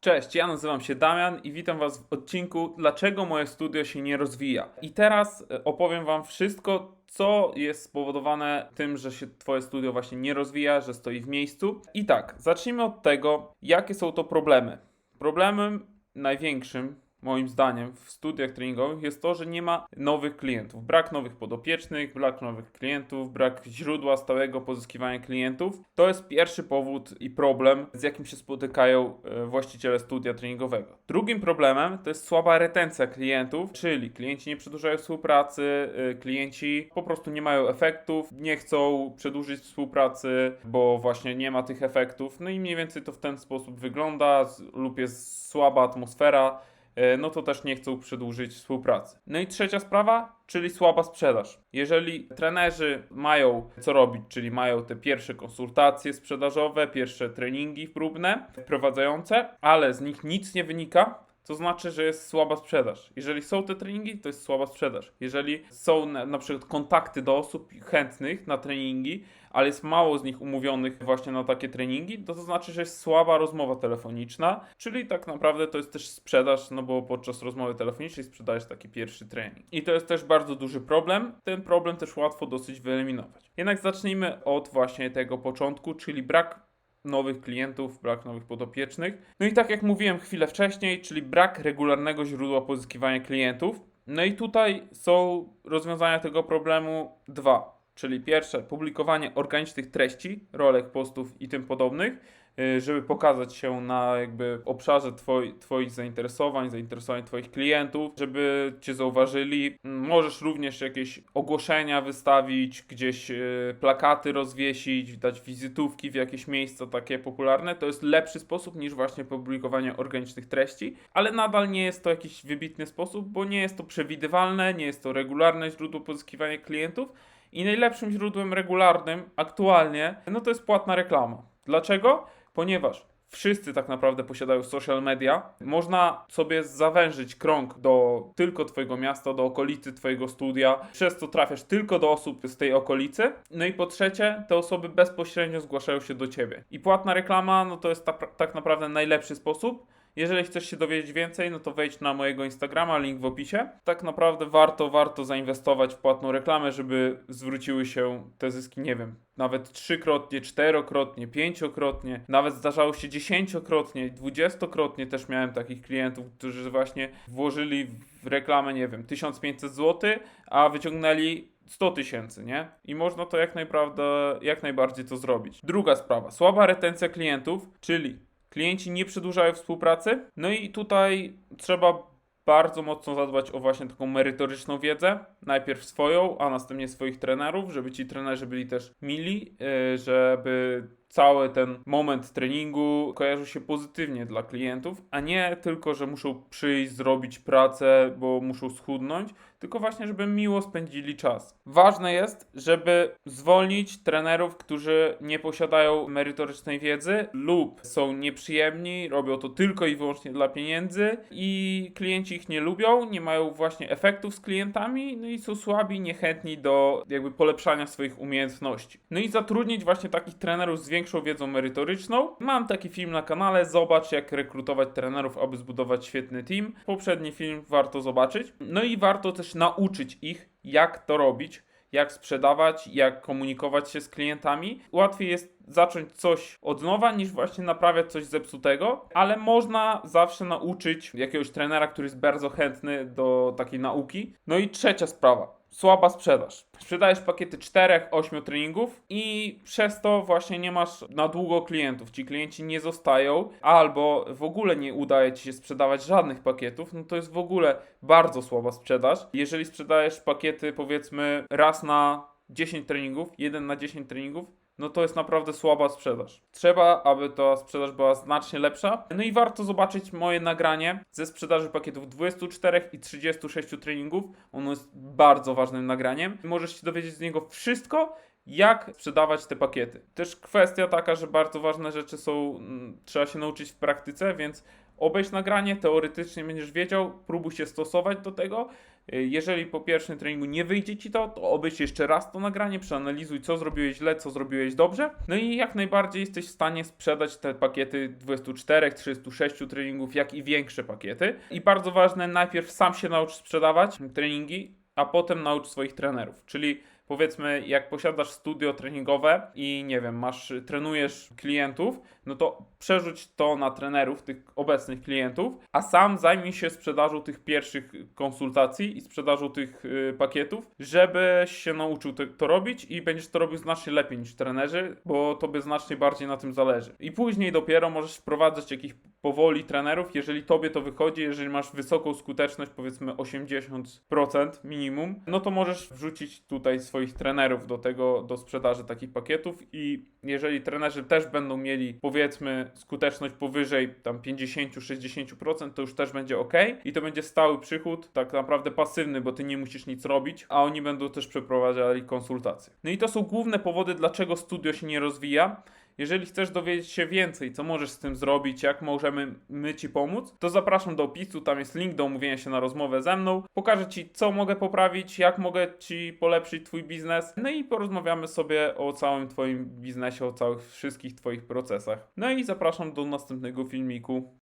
Cześć, ja nazywam się Damian i witam Was w odcinku Dlaczego moje studio się nie rozwija. I teraz e, opowiem Wam wszystko, co jest spowodowane tym, że się Twoje studio właśnie nie rozwija, że stoi w miejscu. I tak, zacznijmy od tego, jakie są to problemy. Problemem największym moim zdaniem w studiach treningowych jest to, że nie ma nowych klientów. Brak nowych podopiecznych, brak nowych klientów, brak źródła stałego pozyskiwania klientów. To jest pierwszy powód i problem, z jakim się spotykają e, właściciele studia treningowego. Drugim problemem to jest słaba retencja klientów, czyli klienci nie przedłużają współpracy, e, klienci po prostu nie mają efektów, nie chcą przedłużyć współpracy, bo właśnie nie ma tych efektów. No i mniej więcej to w ten sposób wygląda lub jest słaba atmosfera no to też nie chcą przedłużyć współpracy. No i trzecia sprawa, czyli słaba sprzedaż. Jeżeli trenerzy mają co robić, czyli mają te pierwsze konsultacje sprzedażowe, pierwsze treningi próbne, wprowadzające, ale z nich nic nie wynika, to znaczy, że jest słaba sprzedaż. Jeżeli są te treningi, to jest słaba sprzedaż. Jeżeli są na, na przykład kontakty do osób chętnych na treningi, ale jest mało z nich umówionych właśnie na takie treningi, to to znaczy, że jest słaba rozmowa telefoniczna, czyli tak naprawdę to jest też sprzedaż, no bo podczas rozmowy telefonicznej sprzedajesz taki pierwszy trening. I to jest też bardzo duży problem. Ten problem też łatwo dosyć wyeliminować. Jednak zacznijmy od właśnie tego początku, czyli brak nowych klientów, brak nowych podopiecznych. No i tak jak mówiłem chwilę wcześniej, czyli brak regularnego źródła pozyskiwania klientów. No i tutaj są rozwiązania tego problemu dwa. Czyli pierwsze, publikowanie organicznych treści, rolek, postów i tym podobnych, żeby pokazać się na jakby obszarze twoi, Twoich zainteresowań, zainteresowań Twoich klientów, żeby Cię zauważyli. Możesz również jakieś ogłoszenia wystawić, gdzieś y, plakaty rozwiesić, dać wizytówki w jakieś miejsca takie popularne. To jest lepszy sposób niż właśnie publikowanie organicznych treści, ale nadal nie jest to jakiś wybitny sposób, bo nie jest to przewidywalne, nie jest to regularne źródło pozyskiwania klientów. I najlepszym źródłem regularnym aktualnie, no to jest płatna reklama. Dlaczego? Ponieważ wszyscy tak naprawdę posiadają social media. Można sobie zawężyć krąg do tylko Twojego miasta, do okolicy Twojego studia, przez co trafiasz tylko do osób z tej okolicy. No i po trzecie, te osoby bezpośrednio zgłaszają się do Ciebie. I płatna reklama, no to jest ta, tak naprawdę najlepszy sposób. Jeżeli chcesz się dowiedzieć więcej, no to wejdź na mojego Instagrama, link w opisie. Tak naprawdę warto, warto zainwestować w płatną reklamę, żeby zwróciły się te zyski, nie wiem, nawet trzykrotnie, czterokrotnie, pięciokrotnie, nawet zdarzało się dziesięciokrotnie, dwudziestokrotnie też miałem takich klientów, którzy właśnie włożyli w reklamę, nie wiem, 1500 zł, a wyciągnęli 100 tysięcy, nie? I można to jak, najprawda, jak najbardziej to zrobić. Druga sprawa, słaba retencja klientów, czyli klienci nie przedłużają współpracy. No i tutaj trzeba bardzo mocno zadbać o właśnie taką merytoryczną wiedzę. Najpierw swoją, a następnie swoich trenerów, żeby ci trenerzy byli też mili, yy, żeby cały ten moment treningu kojarzył się pozytywnie dla klientów, a nie tylko, że muszą przyjść, zrobić pracę, bo muszą schudnąć, tylko właśnie, żeby miło spędzili czas. Ważne jest, żeby zwolnić trenerów, którzy nie posiadają merytorycznej wiedzy lub są nieprzyjemni, robią to tylko i wyłącznie dla pieniędzy i klienci ich nie lubią, nie mają właśnie efektów z klientami, no i są słabi, niechętni do jakby polepszania swoich umiejętności. No i zatrudnić właśnie takich trenerów z większą wiedzą merytoryczną. Mam taki film na kanale, zobacz jak rekrutować trenerów, aby zbudować świetny team. Poprzedni film warto zobaczyć. No i warto też nauczyć ich, jak to robić, jak sprzedawać, jak komunikować się z klientami. Łatwiej jest zacząć coś od nowa, niż właśnie naprawiać coś zepsutego, ale można zawsze nauczyć jakiegoś trenera, który jest bardzo chętny do takiej nauki. No i trzecia sprawa. Słaba sprzedaż. Sprzedajesz pakiety 4-8 treningów i przez to właśnie nie masz na długo klientów. Ci klienci nie zostają, albo w ogóle nie udaje ci się sprzedawać żadnych pakietów, no to jest w ogóle bardzo słaba sprzedaż. Jeżeli sprzedajesz pakiety powiedzmy raz na 10 treningów, 1 na 10 treningów, no to jest naprawdę słaba sprzedaż. Trzeba, aby ta sprzedaż była znacznie lepsza. No i warto zobaczyć moje nagranie ze sprzedaży pakietów 24 i 36 treningów. Ono jest bardzo ważnym nagraniem. Możesz się dowiedzieć z niego wszystko, jak sprzedawać te pakiety. Też kwestia taka, że bardzo ważne rzeczy są, mm, trzeba się nauczyć w praktyce, więc obejrz nagranie, teoretycznie będziesz wiedział, próbuj się stosować do tego. Y, Jeżeli po pierwszym treningu nie wyjdzie ci to, to obejrz jeszcze raz to nagranie, przeanalizuj, co zrobiłeś źle, co zrobiłeś dobrze. No i jak najbardziej jesteś w stanie sprzedać te pakiety 24, 36 treningów, jak i większe pakiety. I bardzo ważne, najpierw sam się naucz sprzedawać treningi, a potem naucz swoich trenerów. Czyli powiedzmy, jak posiadasz studio treningowe i nie wiem, masz, trenujesz klientów, no to przerzuć to na trenerów, tych obecnych klientów, a sam zajmij się sprzedażą tych pierwszych konsultacji i sprzedażą tych y, pakietów, żebyś się nauczył te, to robić i będziesz to robił znacznie lepiej niż trenerzy, bo tobie znacznie bardziej na tym zależy. I później dopiero możesz wprowadzać jakichś powoli trenerów, jeżeli tobie to wychodzi, jeżeli masz wysoką skuteczność, powiedzmy 80% minimum, no to możesz wrzucić tutaj swoich trenerów do tego, do sprzedaży takich pakietów i jeżeli trenerzy też będą mieli powiedzmy skuteczność powyżej tam 50-60%, to już też będzie ok i to będzie stały przychód, tak naprawdę pasywny, bo ty nie musisz nic robić, a oni będą też przeprowadzali konsultacje. No i to są główne powody, dlaczego studio się nie rozwija. Jeżeli chcesz dowiedzieć się więcej, co możesz z tym zrobić, jak możemy my Ci pomóc, to zapraszam do opisu, tam jest link do umówienia się na rozmowę ze mną. Pokażę Ci, co mogę poprawić, jak mogę Ci polepszyć Twój biznes, no i porozmawiamy sobie o całym Twoim biznesie, o całych wszystkich Twoich procesach. No i zapraszam do następnego filmiku.